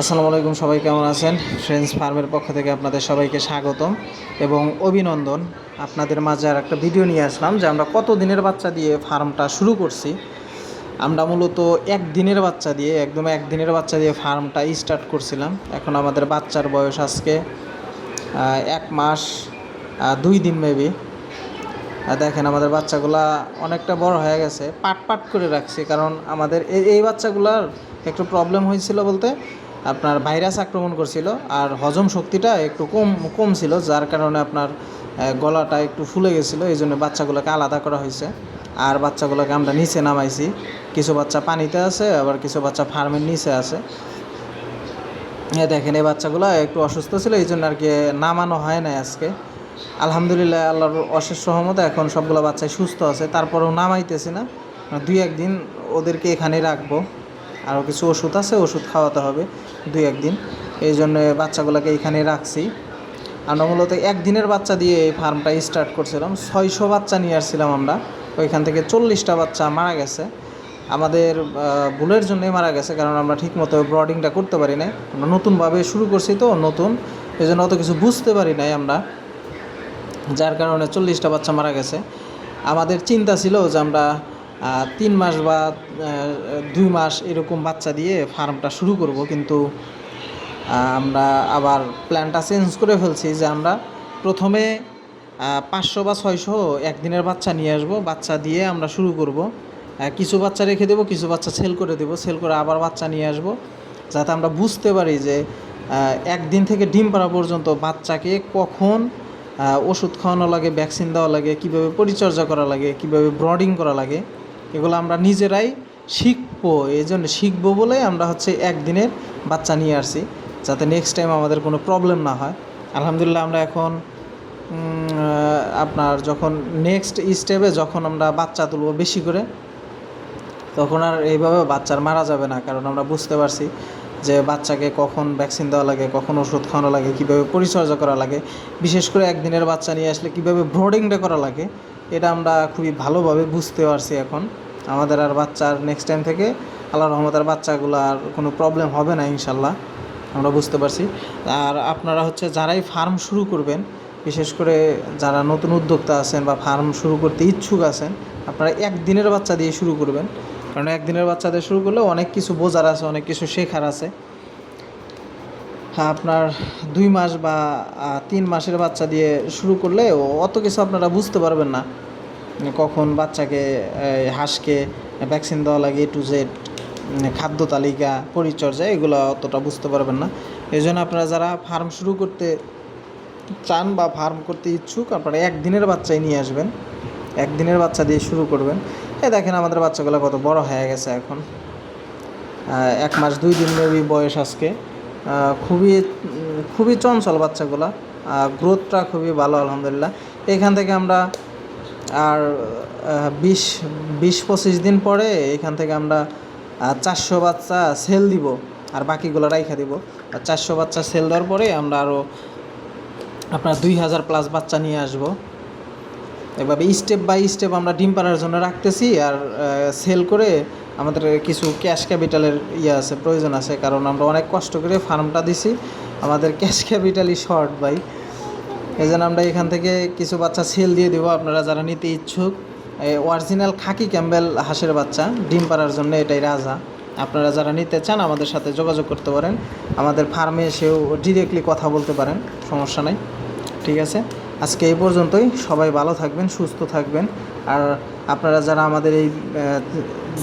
আসসালামু আলাইকুম, সবাই কেমন আছেন? ফ্রেন্ডস ফার্মের পক্ষ থেকে আপনাদের সবাইকে স্বাগতম এবং অভিনন্দন। আপনাদের মাঝে আর একটা ভিডিও নিয়ে আসলাম যে আমরা কত দিনের বাচ্চা দিয়ে ফার্মটা শুরু করছি। আমরা মূলত এক দিনের বাচ্চা দিয়ে, একদম এক দিনের বাচ্চা দিয়ে ফার্মটা স্টার্ট করছিলাম। এখন আমাদের বাচ্চার বয়স আজকে এক মাস দুই দিন মেবি দেখেন আমাদের বাচ্চাগুলা অনেকটা বড় হয়ে গেছে। পাট পাট করে রাখছি, কারণ আমাদের এই বাচ্চাগুলার একটু প্রবলেম হয়েছিল বলতে আপনার ভাইরাস আক্রমণ করছিল আর হজম শক্তিটা একটু কম কম ছিল, যার কারণে আপনার গলাটা একটু ফুলে গেছিল, এই জন্য বাচ্চাগুলোকে আলাদা করা হয়েছে। আর বাচ্চাগুলোকে আমরা নিচে নামাইছি। কিছু বাচ্চা পানিতে আছে, আবার কিছু বাচ্চা ফার্মের নিচে আছে। দেখেন, এই বাচ্চাগুলো একটু অসুস্থ ছিল, এই জন্য আর কি নামানো হয় না আজকে। আলহামদুলিল্লাহ, আল্লাহর অশেষ সহমতে এখন সবগুলো বাচ্চাই সুস্থ আছে। তারপরেও নামাইতেছি না। দুই একদিন ওদেরকে এখানে রাখব। আরও কিছু ওষুধ আছে, ওষুধ খাওয়াতে হবে দুই, একদিন। এই জন্য বাচ্চাগুলোকে এখানে রাখছি। আমরা মূলত একদিনের বাচ্চা দিয়ে এই ফার্মটা স্টার্ট করছিলাম। ছয়শো বাচ্চা নিয়ে আসছিলাম আমরা। ওইখান থেকে চল্লিশটা বাচ্চা মারা গেছে। আমাদের ভুলের জন্যই মারা গেছে, কারণ আমরা ঠিকমতো ব্রডিংটা করতে পারি না আমরা নতুনভাবে শুরু করছি তো, নতুন। এই জন্য অত কিছু বুঝতে পারি নাই আমরা। যার কারণে চল্লিশটা বাচ্চা মারা গেছে। আমাদের চিন্তা ছিল যে আমরা তিন মাস বা দুই মাস এরকম বাচ্চা দিয়ে ফার্মটা শুরু করব, কিন্তু আমরা আবার প্ল্যানটা চেঞ্জ করে ফেলছি যে আমরা প্রথমে পাঁচশো বা ছয়শো একদিনের বাচ্চা নিয়ে আসব, বাচ্চা দিয়ে আমরা শুরু করব। কিছু বাচ্চা রেখে দেবো, কিছু বাচ্চা সেল করে দেবো, সেল করে আবার বাচ্চা নিয়ে আসব, যাতে আমরা বুঝতে পারি যে একদিন থেকে ডিম পাড়া পর্যন্ত বাচ্চাকে কখন ওষুধ খাওয়ানো লাগে, ভ্যাকসিন দেওয়া লাগে, কীভাবে পরিচর্যা করা লাগে, কীভাবে ব্রডিং করা লাগে এগুলো আমরা নিজেরাই শিখব, এই জন্য শিখব বলেই আমরা হচ্ছে একদিনের বাচ্চা নিয়ে আসছি, যাতে নেক্সট টাইম আমাদের কোনো প্রবলেম না হয়। আলহামদুলিল্লাহ আমরা এখন আপনার যখন নেক্সট স্টেপে যখন আমরা বাচ্চা তুলবো বেশি করে, তখন আর এইভাবে বাচ্চার মারা যাবে না, কারণ আমরা বুঝতে পারছি যে বাচ্চাকে কখন ভ্যাকসিন দেওয়া লাগে, কখন ওষুধ খাওয়ানো লাগে, কীভাবে পরিচর্যা করা লাগে, বিশেষ করে একদিনের বাচ্চা নিয়ে আসলে কীভাবে ব্রোডিংটা করা লাগে এটা আমরা খুবই ভালোভাবে বুঝতে পারছি এখন। আমাদের আর বাচ্চার নেক্সট টাইম থেকে আল্লাহ রহমতের বাচ্চাগুলো আর কোনো প্রবলেম হবে না ইনশাল্লাহ, আমরা বুঝতে পারছি। আর আপনারা হচ্ছে যারাই ফার্ম শুরু করবেন, বিশেষ করে যারা নতুন উদ্যোক্তা আছেন বা ফার্ম শুরু করতে ইচ্ছুক আছেন, আপনারা একদিনের বাচ্চা দিয়ে শুরু করবেন। কারণ একদিনের বাচ্চা দিয়ে শুরু করলে অনেক কিছু বোঝার আছে, অনেক কিছু শেখার আছে। আপনার দুই মাস বা তিন মাসের বাচ্চা দিয়ে শুরু করলে অত কিছু আপনারা বুঝতে পারবেন না। কখন বাচ্চাকে হাঁসকে ভ্যাকসিন দেওয়া লাগে টু জেড খাদ্য তালিকা, পরিচর্যা, এগুলো অতটা বুঝতে পারবেন না। এই জন্য আপনারা যারা ফার্ম শুরু করতে চান বা ফার্ম করতে ইচ্ছুক, আপনারা একদিনের বাচ্চাই নিয়ে আসবেন। একদিনের বাচ্চা দিয়ে শুরু করবেন। এ, দেখেন আমাদের বাচ্চাগুলো কত বড় হয়ে গেছে এখন। এক মাস, দুই দিন মেবি বয়স আজকে। খুবই খুবই চঞ্চল বাচ্চাগুলা। গ্রোথটা খুবই ভালো, আলহামদুলিল্লাহ। এখান থেকে আমরা আর বিশ বিশ, পঁচিশ দিন পরে এখান থেকে আমরা চারশো বাচ্চা সেল দিব আর বাকিগুলো রাইখা দিব। আর চারশো বাচ্চা সেল দেওয়ার পরে আমরা আরও আপনার দুই হাজার প্লাস বাচ্চা নিয়ে আসব। এভাবে স্টেপ বাই স্টেপ আমরা ডিম পাড়ার জন্য রাখতেছি আর সেল করে আমাদের কিছু ক্যাশ ক্যাপিটালের ইয়ে আছে, প্রয়োজন আছে, কারণ আমরা অনেক কষ্ট করে ফার্মটা দিছি। আমাদের ক্যাশ ক্যাপিটালই শর্ট বাই এই জন্য আমরা এখান থেকে কিছু বাচ্চা সেল দিয়ে দেবো, আপনারা যারা নিতে ইচ্ছুক। অরিজিনাল খাকি ক্যাম্বেল হাঁসের বাচ্চা, ডিম পাড়ার জন্য এটাই রাজা। আপনারা যারা নিতে চান, আমাদের সাথে যোগাযোগ করতে পারেন। আমাদের ফার্মে এসেও ডিরেক্টলি কথা বলতে পারেন, সমস্যা নাই। ঠিক আছে? আজকে এই পর্যন্তই। সবাই ভালো থাকবেন, সুস্থ থাকবেন। আর আপনারা যারা আমাদের এই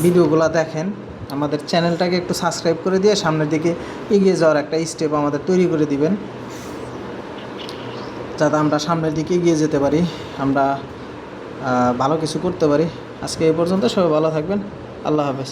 ভিডিওগুলো দেখেন, আমাদের চ্যানেলটাকে একটু সাবস্ক্রাইব করে দিয়ে সামনের দিকে এগিয়ে যাওয়ার একটা স্টেপ আমাদের তৈরি করে দিবেন। যাতে আমরা সামনের দিকে এগিয়ে যেতে পারি, আমরা ভালো কিছু করতে পারি। আজকে এই পর্যন্ত সবাই ভালো থাকবেন। আল্লাহ হাফেজ।